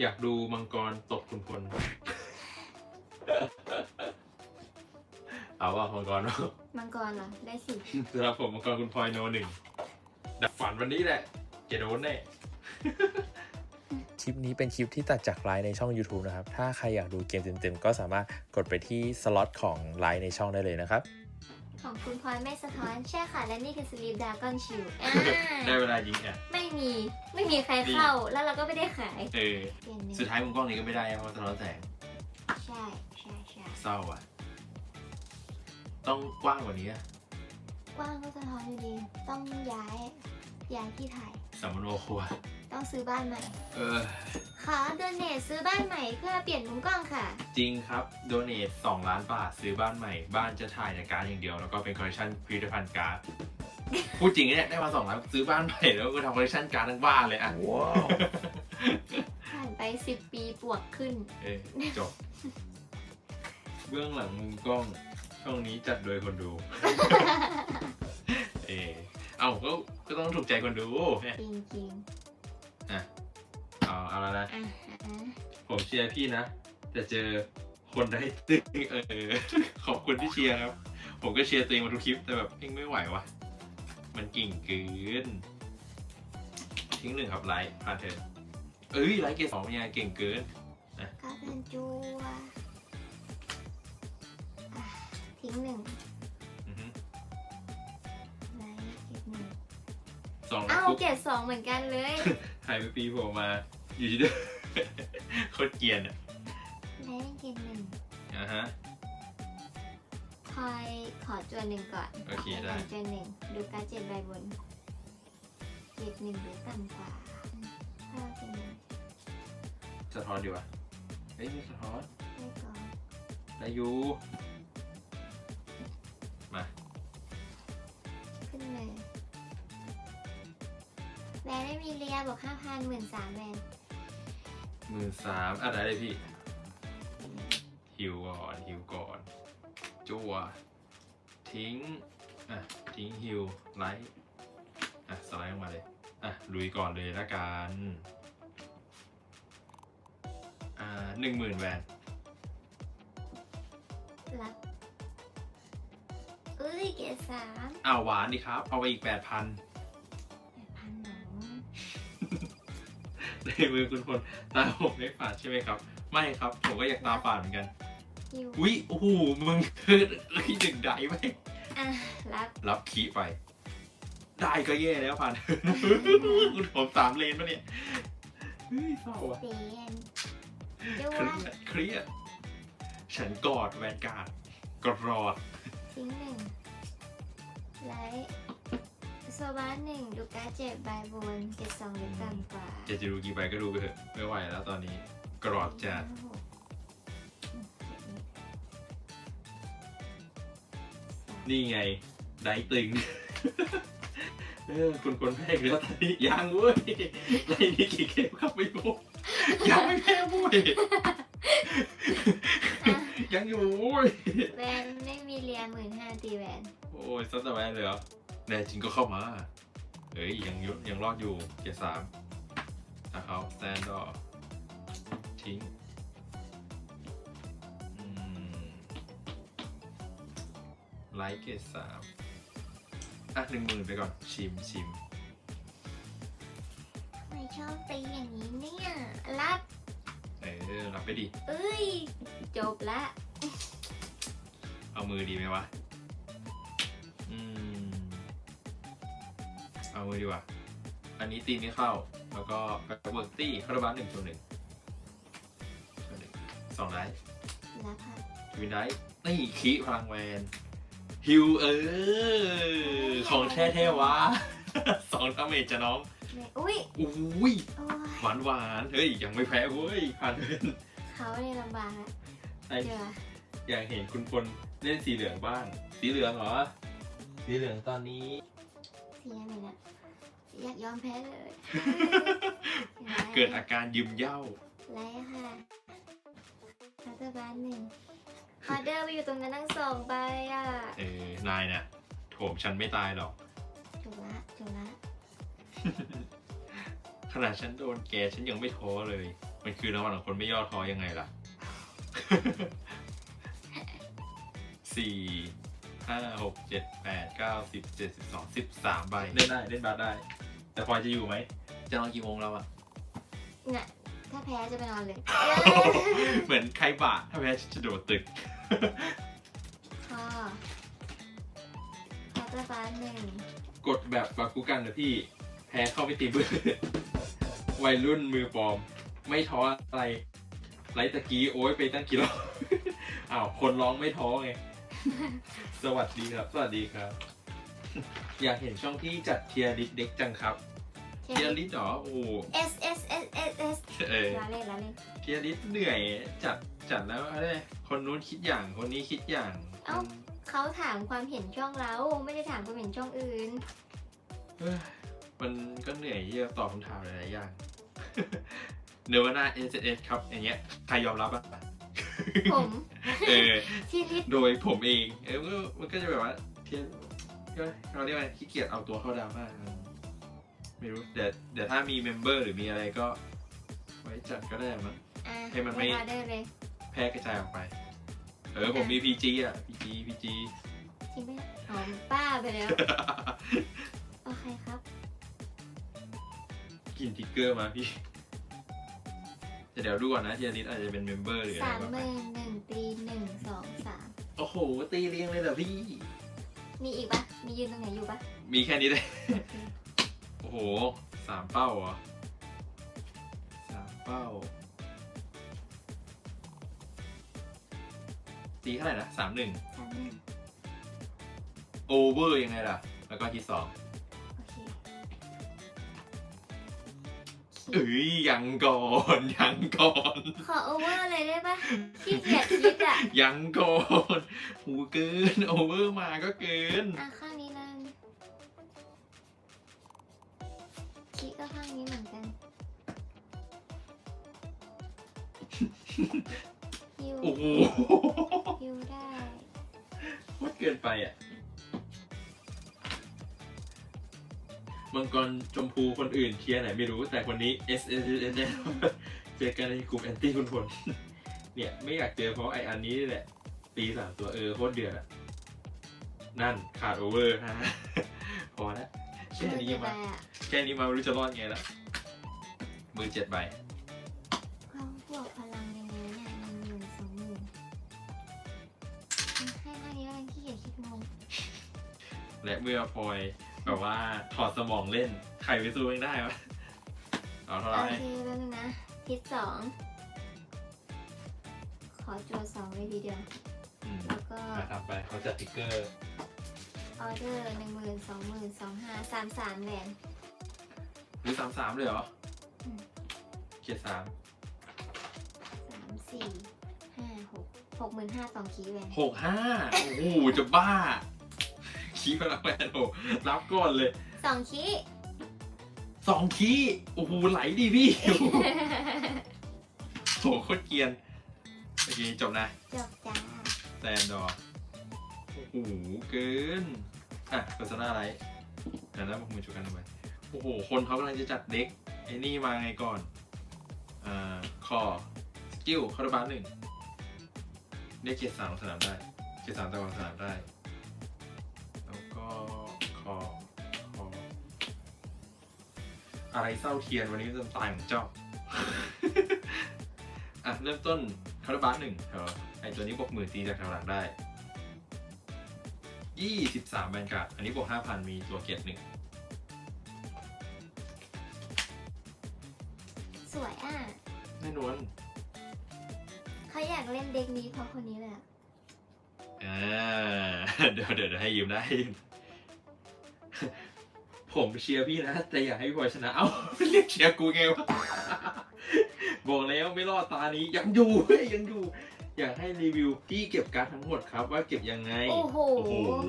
อยากดูมังกรตกคุณพลเอาว่ามังกรเนาะมังกรเหรอ ได้สิสำหรับผมมังกรคุณพลอยโนหนึ่งดับฝันวันนี้แหละจะโดนแน่ คลิปนี้เป็นคลิปที่ตัดจากไลฟ์ในช่อง YouTube นะครับ ถ้าใครอยากดูเกมเต็มๆ ก็สามารถกดไปที่สล็อตของไลฟ์ในช่องได้เลยนะครับ ของคุณพลอยไม่สะท้อน ใช่ค่ะ และนี่คือสลีปดากอนชิวอ่าได้เวลายิงอะไม่มีไม่มีใครเข้าแล้วเราก็ไม่ได้ขายเออ เปลี่ยนหนึ่งสุดท้ายมุมกล้องนี้ก็ไม่ได้เพราะสะท้อนแสงใช่ใช่ใช่เศร้าอะ ต้องกว้างกว่านี้อะกว้างก็สะท้อนอยู่ดี ต้องย้ายย้ายที่ถ่ายสัมมโนครัว ต้องซื้อบ้านใหม่ เออ ขอโดเนทซื้อบ้านใหม่เพื่อเปลี่ยนมุมกล้องค่ะ จริงครับ โดเนท2ล้านบาทซื้อบ้านใหม่ บ้านจะถ่ายแต่การดอย่างเดียว แล้วก็เป็นคอลเลคชันพิพิธภัณฑ์การ์ด พูดจริงเนี่ยได้มา2ล้านซื้อบ้านใหม่แล้วก็ทำคอลเลคชันการ์ดทั้งบ้านเลยอะ ว้าวผ่านไป 10 ปีปวกขึ้น เออจบ เบื้องหลังมุมกล้อง ช่องนี้จัดโดยคนดู เออเอาก็ก็ต้องถูกใจคนดูเนี่ย จริงจริงเอาเอา แล้วนะๆอะอะผมเชียร์พี่นะ แต่เจอคนได้ตึงเออ ขอบคุณที่เชียร์ครับ ผมก็เชียร์ตัวเองมาทุกคลิป แต่แบบเองไม่ไหววะมันกิ่งเกิน ทิ้งหนึ่งครับไลท์ผ่านเถอะเอ้ยไลท์เกรดสองเป็นยังไงเก่งเกินก็เป็นจัวอะทิ้งหนึ่งอือฮึไลท์เก็บหนึ่งสองแล้วเอ้าปุ๊บเก็บสองเหมือนกันเลย หายไปปีผมมา อยู่ดีเด้อโคตรเกรียนอะไลท์เก็บหนึ่งอะฮะ คอยขอจัวหนึ่งก่อนโอเคได้ ขจัวหนึ่งดูการดเจ็ดใบบนเจ็ดหนึ่งหรือต่ำกว่าถ้าเราเป็นหนึ่งสะท้อนดีวะเฮ้ยไม่สะท้อนได้ก่อนได้อยู่มาขึ้นเลยแบรนด์ไม่มีเรียบอกห้าพันหมื่นสามแบรนด์ห มื่นสามอะได้เลยพี่ฮิวก่อนฮิวก่อน จั่วทิ้ง อะ ทิ้งฮิวไลท์อะ สไลด์ลงมาเลย อะ ลุยก่อนเลยละกัน อ่าหนึ่งหมื่นแวนรับเอ้ยเกรดสามอ้าวหวานดิครับ เอาไปอีกแปดพัน ในมือคุณพลตาผมไม่ฝาดใช่ไหมครับ ไม่ครับ ผมก็อยากตาฝาดเหมือนกันฮิววิโอ้โหมึงคือเอ้ยหนึ่งได้ไหมอะรับรับคีย์ไป ได้ก็แย่แล้วผ่านคุณผมสามเลนปะเนี่ยเฮ้ยเศร้าอะเปลี่ยนจัวเครียดเครียดฉันกอดแวนการ์ดกรอดทิ้งหนึ่งไลท์ โซบาหนึ่งดูการดเจ็บใบบนเจ็ดสองหรือต่ำกว่าจะจะดูกี่ใบก็ดูไปเถอะไม่ไหวแล้วตอนนี้กรอดจัดห้าหกอืมเจ็ดนิดสามนี่ไง ได้ตึง เออคุณคนแพ้อีกแล้วตอนนี้ยังเว้ยในนี้กี่เกมครับไม่รู้ยังไม่แพ้เว้ยอะยังอยู่เว้ยแวนไม่มีเรียนหมื่นห้าตีแวนโอ้ยซัดแต่แวนเลยเหรอ แน่จริงก็เข้ามาเฮ้ยยังยุยังรอดอยู่เกียร์สามถ้าเขาแซนดอทิ้งอืมไลท์เกียร์สามอะหนึ่งหมื่นไปก่อน ชิมชิมทำไมชอบตีอย่างนี้เนี่ยรับเออรับไปดิเอ้ย จบละ เอามือดีไหมวะ เอามือดีกว่า อันนี้ตีไม่เข้า แล้วก็แบ็คเวิร์กตี้คาราบาลหนึ่งตัวหนึ่งตัวหนึ่งสองไดส์รับค่ะวินไดส์นี่คีพลังแวนฮิวเออ ของแท้แท้ๆวะสองดาเมจจะน้องไม่อุ้ยอุ้ยโอ้ยหวานหวานๆเฮ้ย ยังไม่แพ้เว้ยผ่านเดินเขาเนี่ยลำบากละไอ้เจออยากเห็นคุณพลเล่นสีเหลืองบ้าง สีเหลืองเหรอ สีเหลืองตอนนี้เสียเลยนะ อยากยอมแพ้เลยเกิดอาการยืมเหย้าไรค่ะรัฐบาลหนึ่งออเดอร์ไปอยู่ตรงนั้นทั้งสองใบอะเออนายน่ะโถมฉันไม่ตายหรอกจบละจบละขนาดฉันโดนแกฉันยังไม่ท้อเลยอมันคือรางวัลของคนไม่ย่อท้อยังไงล่ะสี่ห้าหกเจ็ดแปดเก้าสิบเจ็ดสิบสองสิบสามใบเล่นได้เล่นบาสได้ แต่พลอยจะอยู่ไหม จะนอนกี่โมงแล้วอะเนี่ยถ้าแพ้จะไปนอนเลย เหมือนใครบะถ้าแพ้จะโดดตึกคอคอตะฟ้าหนึ่งกดแบบบาคุกันนะพี่ แพ้เข้าไปตีเบื่อวัยรุ่นมือปลอม ไม่ท้ออะไร ไลท์ตะกี้โอ้ยไปตั้งกี่รอบ อ้าว คนร้องไม่ท้อไง สวัสดีครับ สวัสดีครับ อยากเห็นช่องที่จัดเทียร์ลิสเด็กจังครับ เทเทียร์ลิสเหรอโอ้โห S S S S S เออลาเล่นลาเล่นเทียร์ลิสเหนื่อยจัดจัดแล้วอะไรคนนู้นคิดอย่างคนนี้คิดอย่างเอ้าเขาถามความเห็นช่องเราไม่ได้ถามความเห็นช่องอื่นเอ้ยมันก็เหนื่อยที่จะตอบคำถามหลายๆอย่าง เนื้อว่าหน้า S S ครับอย่างเงี้ยใครยอมรับอะผม เออ ที่นิดโดยผมเอง เออมันก็มันก็จะแบบว่าเทีย นก็เราเรียกว่าขี้เกียจเอาตัวเข้าดราม่าไม่รู้เดี๋ยวเดี๋ยวถ้ามีเมมเบอร์หรือมีอะไรก็ไว้จัดก็ได้มั้ง อะให้มันไม่ออเดอร์เลยแพร่กระจายออกไป เออผมมี PG อะ PG PG จริงไหมหอมป้าไปแล้ว โอเคครับกินทิกเกอร์มาพี่แต่เดี๋ยวดูก่อนนะเทียนิดอาจจะเป็นเมมเบอร์หรืออะไรสามก็หไปมื่นหนึ่งตีหนึ่งสองสาม โอ้โห ตีเรียงเลยเหรอพี่ มีอีกปะมียืนตรงไหนอยู่ปะมีแค่นี้เลยโอเคโอ้โหสามเป้าเหรอสามเป้า ตีเท่าไหร่นะสามหนึ่ง สามหนึ่ง โอเวอร์ยังไงล่ะ แล้วก็ที่สอง เอ้ยยังก่อนยังก่อนขอโอเวอร์เลยได้ปะขี้เกียจคิดอะยังก่อนหูเกินโอเวอร์มาก็เกินอะข้างนี้นั่นคิดก็ข้างนี้เหมือนกันฮิวโอ้โหฮิวได้โคตรเกินไปอะ มังกรชมพูคนอื่นเทียร์ไหนไม่รู้แต่คนนี้ S S S S เจอกันในกลุ่มแอนตี้คุณพลเนี่ย ไม่อยากเจอเพราะไออันนี้นี่แหละ ตีสามตัวเออโคตรเดือดอะนั่นขาดโอเวอร์ฮะพอแล้วแค่นี้มือมาเจ็บไปอะแค่นี้มาไม่รู้จะรอดไงละมือเจ็ดใบความบวกพลังยังไงเนี่ยหนึ่งหมื่นสองหมื่นให้ข้างนี้แล้วกันขี้เกียจคิดงงและเมื่อพลอย แบบว่าถอดสมองเล่น ใครไปสู้ไม่ได้วะเอาเท่าไหโอร่เคแล้วนึงนะทิศสอง ขอโจทย์สองเลยทีเดียว อืมแล้วก็มาทำไปเขาจัดติ๊กเกอร์ออเดอร์หนึ่งหมื่นสองหมื่นสองห้าสามสามแหวน หรือสามสามเลยเหรออืม เกียร์สามสามสี่ห้าหกหกหมื่นห้าสองคีย์แหวนหกห้าโอ้โหจะบ้า คีพลังแมนโอ้รับก่อนเลยสองคีย์สองคีโอ้โหไหลดีพี่โหโคตรเกรียนโอเคจบนะจบจ้าแซนดอร์โอ้โหเกินอะโฆษณาอะไรเดี๋ยวนะบอกมือจุกันทำไมโอ้โห คนเขากำลังจะจัดเด็กไอ้นี่มาไงก่อนอ่าคอสกิลคาร์บานหนึ่งได้เกียรติสามลงสนามได้ เกียรติสามตะวันสนามได้แล้วก็ คอคออะไรเศร้าเทียนวันนี้จะตายของเจ้า อะ เริ่มต้นคาร์บานหนึ่งแถวไอตัวนี้บวกหมื่นตีจากแถวหลังได้ ยี่สิบสามแบนการ์ดอันนี้บวกห้าพันมีตัวเกียรติหนึ่งสวยอะแน่นอนเขาอยากเล่นเด็กนี้เพราะคนนี้เลยอะอ่าเดี๋ยวเดี๋ยวเดี๋ยวให้ยืมได้ ผมเชียร์พี่นะ แต่อยากให้พี่บอยชนะ เอ้าเรียกเชียร์กูไงวะ บอกแล้วไม่รอดตานี้ยังอยู่เฮ้ยยังอยู่ อยากให้รีวิวที่เก็บการ์ดทั้งหมดครับ ว่าเก็บยังไง โอ้โห โอ้โห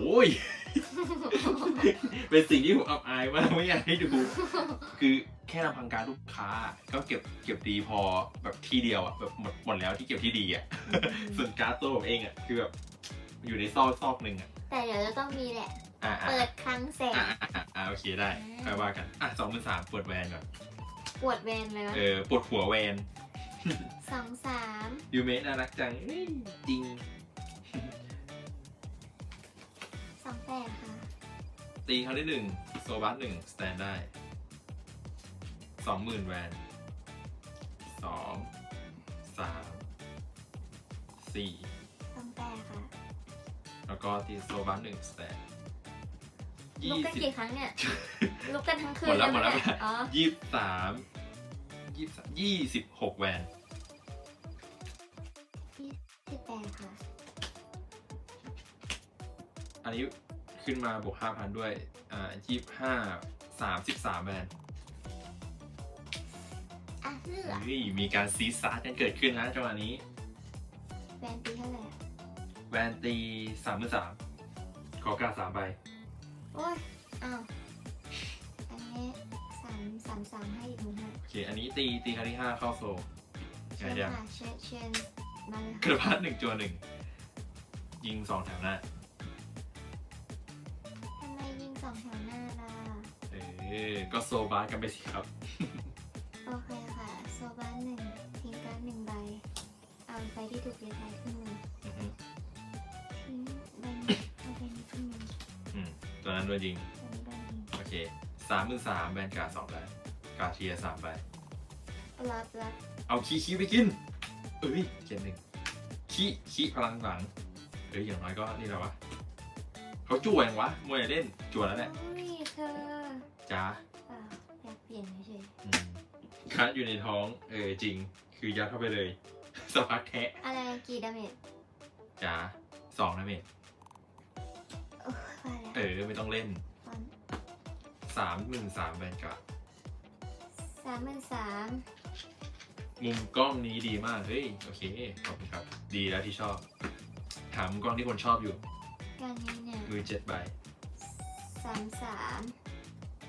เป็นสิ่งที่ผมอับอายมากไม่อยากให้ดู คือแค่ลำพังการดลูกค้า ก็เก็บเก็บดีพอแบบที่เดียวอะแบบหมดหมดแล้วที่เก็บที่ดีอะ ส่วนการ์ดตัวผมเองอะคือแบบอยู่ในซอกซอกหนึ่งอะ แต่เดี๋ยวจะต้องมีแหละ อ่าอ่าเปิดครั้งแสอ่านอ่าอ่าอ่าโอเคได้อืมค่อยว่ากันอะสองพันสามปวดแวนก่อนปวดแวนเลยวะเออปวดหัวแวน สองสามยูเมะน่ารักจังเอ้ยจริงสองแปดค่ะตีครั้งที่หนึ่งโซบัสหนึ่งสแตนได้สองหมื่นแวนสองสามสี่สองแปดค่ะ แล้วก็ตีโซบัสหนึ่งสแตน ลุกยี่กันสิบกี่ครั้งเนี่ย ลุกกันทั้งคืนหมดแล้วเยหมดแล้วเนี่ยอ๋อยี่สิบสามยี่สิบสามยี่สิบหกแวนสิบแปดค่ะ อันนี้ขึ้นมาบวกห้าพันด้วย อ่ายี่สิบห้าสามสิบสามแวนอะเลือกเฮ้ยมีการซีซาร์กันเกิดขึ้นนะจังหวะนี้แฟนตีเท่าไหร่อะแวนตีสามหมื่นสามขอกาสามใบ โอ้ยอ้าวอันนี้สามสามสามให้อีกหมื่นห้าโอเค อันนี้ตีตีครั้งที่ห้าเข้าโซลเชิญไงยังค่ะเชิญเชิญมาเลยกระค่ะพาดหนึ่งจัวหนึ่ง ยิงสองแถวหน้า ทำไมยิงสองแถวหน้าล่ะ เออก็โซบาสกันไปสิครับ โอเคค่ะ โซบ้านหนึ่งทิ้งการ์ดหนึ่งใบ เอาใบที่ถูกเรียงรายขึ้นมือ มตัวนั้นโดนยิงใบนี้ใบนี้โอเคสามหมื่นสามแบนการ์ดสองใบการ์ดเชียร์สามใบรับรับเอาขี้ขี้ไปกินเอ้ยเกมหนึ่งขี้ขี้พลังหลังเอ้ยอย่างน้อยก็นี่แหละวะเขาจั่วยังวะมวยเล่นจั่วแล้วแหละอุ้ยเธอจ้าเปล่าอยากเปลี่ยนเฉยอืมคัดอยู่ในท้องเออจริง คือยัดเข้าไปเลยสักพักแทะๆอะไรกี่ดาเมจจ้าสองนะเมต เออไม่ต้องเล่นฟอนต์สามหมื่นสามแบนการ์ดสามหมื่นสามมุมกล้องนี้ดีมาก เฮ้ย โอเค ขอบคุณครับ ดีแล้วที่ชอบ ถามมุมกล้องที่คนชอบอยู่ การนี้เนี่ยมือเจ็ดใบสามสาม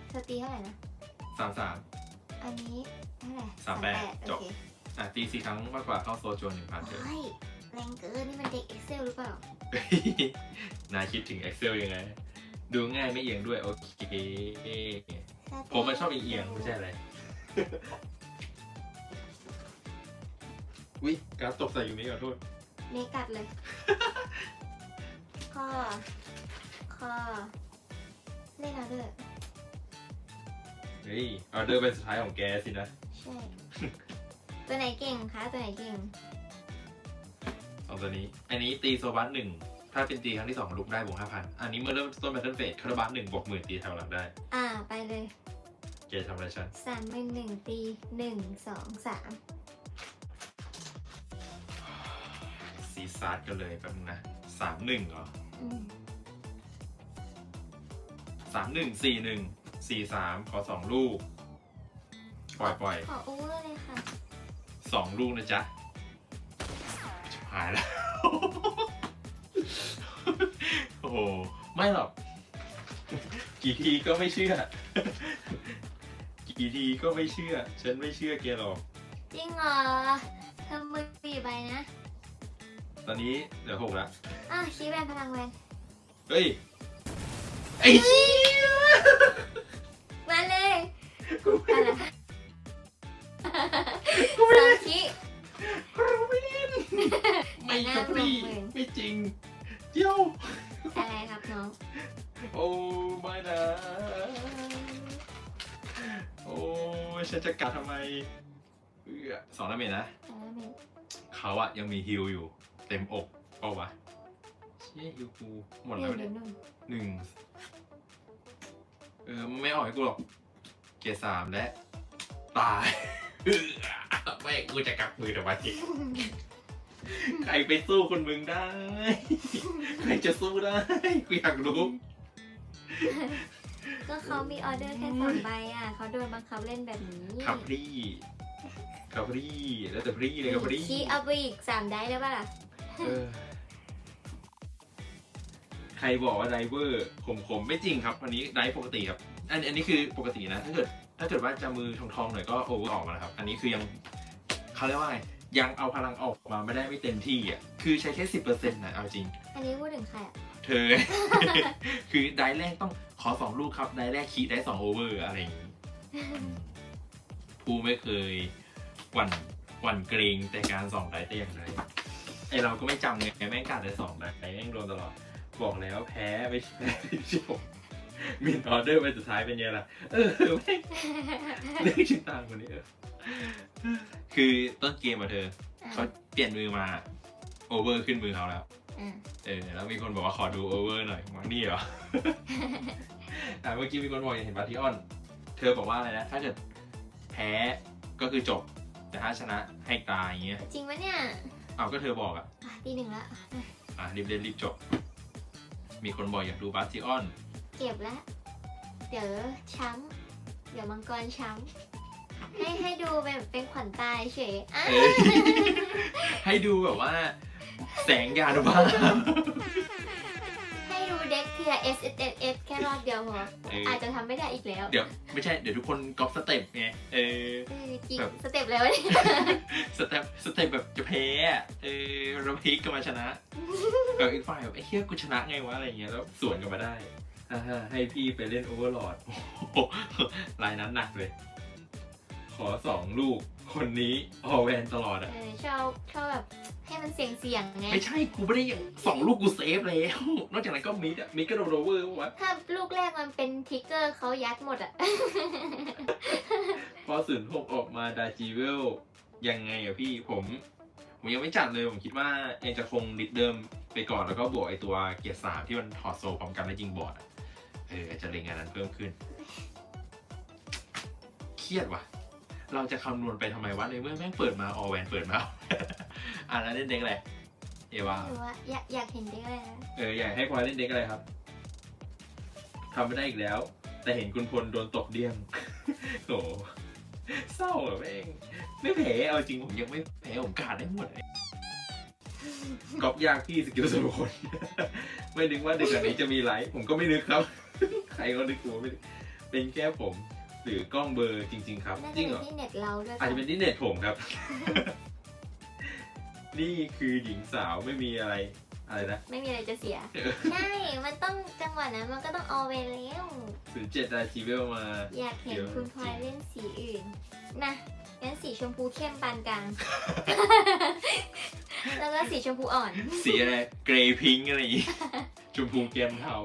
เธอตีเท่าไหร่นะ สามสาม อันนี้เท่าไหร่สามแปดจโอบเคอะตีสี่ครั้งมากกว่าเข้าโซจวนหนึ่งพันเถอะ โอ้ยแรงเกิน นี่มันเด็ก Excel หรือเปล่า นายคิดถึง Excel ยังไง ดูง่ายไม่เอียงด้วย โอเค ผมมันชอบเอียงๆไม่ใช่อะไรวิการดตกใส่อยู่นี่ขอโทษเนกัดเลยข้อข้อเล่นเอาเดอร์ เฮ้ยออเดอร์เป็นสุดท้ายของแกสินะ ใช่ ตัวไหนเก่งคะ ตัวไหนเก่งสองตัวนี้ อันนี้ตีโซบัสหนึ่ง ถ้าเป็นตีครั้งที่สองลุกได้บวกห้าพันอันนี้เมื่อเริ่มต้นแบทเทิลเฟสคาร์บัสหนึ่งบวกหมื่นตีแถวหลังได้ อ่าไปเลยเกทำอะไรฉันสามเป็นหนึ่งตีหนึ่งสองสามซีซาร์ดกันเลยแป๊บนึงนะสามหนึ่งเหรออืมสามหนึ่งสี่หนึ่งสี่สามขอสองลูก ปล่อยปล่อยขออู้เลยค่ะ สองลูกนะจ๊ะชิบหายแล้ว ไม่หรอก กี่ทีก็ไม่เชื่อ กี่ทีก็ไม่เชื่อ ฉันไม่เชื่อแกหรอก จริงเหรอทำมือสี่ใบนะ ตอนนี้เหลือหกแล้วอะชี้แวนพลังแวนเฮ้ย ไอ้เหี้ยมาเลยกูไม่อะไรได้สองชี้ กูไม่เล่นไม่ครับพี่หน้าหมื่นไม่จริงเจียว อะไรครับน้องโอ้ไม่นะโอ้ยฉันจะกัดทำไมเอื้อสองดาเมจนะอะไรเมนเขาอะยังมีฮิลอยู่ เต็มอกเปล่าวะเชี่ยฮิลกูหมดหแล้วนึ่งเนี่ยหนึ่งหนึ่งเออมันไม่ออกให้กูหรอก เกียร์สามและ ตายเอื้อแม่งกูจะกลับมือทำไม ใครไปสู้คนมึงได้ ใครจะสู้ได้ กูอยากรู้ ก็เขามีออเดอร์แค่สองใบอะ เขาโดนบังคับเล่นแบบนี้ครับพี่ครับพี่แล้วแต่พี่เลยครับพี่ชี้เอาไปอีกสามได้ได้ป่ะล่ะเออใครบอกว่าไดเวอร์ผมผมไม่จริงครับอันนี้ไดฟ์ปกติครับ อันอันนี้คือปกตินะ ถ้าเกิด ถ้าเกิดว่าจะมือทองทองๆหน่อยก็โอเวอร์ออกมานะครับ อันนี้คือยังเขาเรียกว่าไง ยังเอาพลังออกมาไม่ได้ไม่เต็มที่อะ คือใช้แค่สิบเปอร์เซ็นต์นะเอาจริง อันนี้พูดถึงใครอะ เธอ คือไดแรกต้องขอสองลูกครับ ไดแรกคีได้สองโอเวอร์อะไรอย่างนี้ผู้ไม่เคยหวั่นหวั่นเกรงแต่การส่องไดแต่อย่างไรไอเราก็ไม่จำไงแม่งกัดแต่สองไดแม่งโดนตลอด บอกแล้วแพ้ไม่ใช่ไม่ใช่ผมมินออเดอร์ไปสุดท้ายเป็นไงล่ะ เออแม่งเรื่องชิงตังคนนี้เออ คือต้นเกมอะเธอเขาเปลี่ยนมือมาโอเวอร์ขึ้นมือเขาแล้ว อะเออแล้วมีคนบอกว่าขอดูโอเวอร์หน่อยมังนี่เหรอ อะเมื่อกี้มีคนบอกอยากเห็นบาติออน เธอบอกว่าอะไรนะ ถ้าเกิดแพ้ก็คือจบ แต่ถ้าชนะให้ตายอย่างเงี้ยจริงปะเนี่ยเอาก็เธอบอกอะอะตีหนึ่งละอะรีบเล่นรีบจบ มีคนบอกอยากดูบาติออน เก็บแล้วเดี๋ยวช้ำเดี๋ยวมังกรช้ำ ให้ให้ดูเป็นเป็นขวัญตายเฉยอะเออให้ดูแบบว่า แสงยานุภาพ ให้ดูเด็กเทีย S S S S แค่รอบเดียวพอเออ อาจจะทำไม่ได้อีกแล้วเดี๋ยวไม่ใช่เดี๋ยวทุกคนก๊อปสเต็ปไงเออ เออจริงแบบ สเต็ปแล้วเนี่ยสเต็ปสเต็ปแบบจะแพ้อะเออเราพลิกกันมาชนะแบบอีกฝ่ายแบบไอ้เฮียกูชนะไงวะอะไรเงี้ยแล้วสวนกันมาได้อ่าฮะให้พี่ไปเล่นโอเวอร์ลอดโอ้โหลายนั้นหนักเลย ขอสองลูกคนนี้ออแวนตลอดอะเออชอบชอบแบบให้มันเสียงเสียงๆไง ไม่ใช่กูไม่ได้อย่างสองลูกกูเซฟแล้ว นอกจากนั้นก็มิดอะมิดก็โดนโอเวอร์วะถ้าลูกแรกมันเป็นทิกเกอร์เขายัดหมดอะ พอศูนย์หกออกมาดาจีเวลยังไงอะพี่ผม ผมยังไม่จัดเลยผมคิดว่ายังจะคงลิดเดิมไปก่อนแล้วก็บวกไอตัวเกียร์สามที่มันถอดโซ่พร้อมกันแล้วยิงบอร์ดอะเอออาจจะเล็งงานนั้นเพิ่มขึ้น เครียดว่ะ เราจะคำนวณไปทำไมวะในเมื่อแม่งเปิดมาออแวนเปิดมา อะแล้วเล่นเด็กอะไรเอวาหรือว่าอยากอยากเห็นเด็กอะไรนะเอออยากให้พลอยเล่นเด็กอะไรครับทำไม่ได้อีกแล้ว แต่เห็นคุณพลโดนตกเดี้ยงโหเศร้าเหรอแม่งไม่แพ้เอาจริงผมยังไม่แพ้ผมกาดได้หมดเลยก๊อปยากพี่สกิลส่วนบุคคลไม่นึกว่าเด็กแบบนี้จะมีไลฟ์ผมก็ไม่นึกครับ ใครก็นึกตัวไม่นึกเป็นแค่ผม หรือกล้องเบอร์จริง ๆ ครับน่าจจะริงเป็เหรนอที่เน็ตเราด้วยอาจจะเป็นที่เน็ตผมครับ นี่คือหญิงสาวไม่มีอะไร อะไรนะไม่มีอะไรจะเสีย ใช่ มันต้องจังหวะนั้นมันก็ต้องออเวแล้วศูนย์เจ็ดดาจิเวลมา อยากเห็นเดี๋ยวคุณพลอยเล่นสีอื่นนะงั้นสีชมพูเข้มปานกลาง แล้วก็สีชมพูอ่อน สีอะไร เกรย์พิงค์อะไรอย่างงี้ ชมพูเกมเทา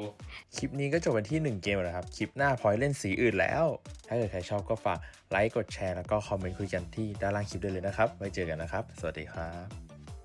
คลิปนี้ก็จบกันที่ 1 เกมแล้วนะครับ คลิปหน้าพลอยเล่นสีอื่นแล้ว ถ้าเกิดใครชอบก็ฝากไลค์ กดแชร์ แล้วก็คอมเมนต์คุยกันที่ด้านล่างคลิปได้เลยนะครับ ไว้เจอกันนะครับ สวัสดีครับ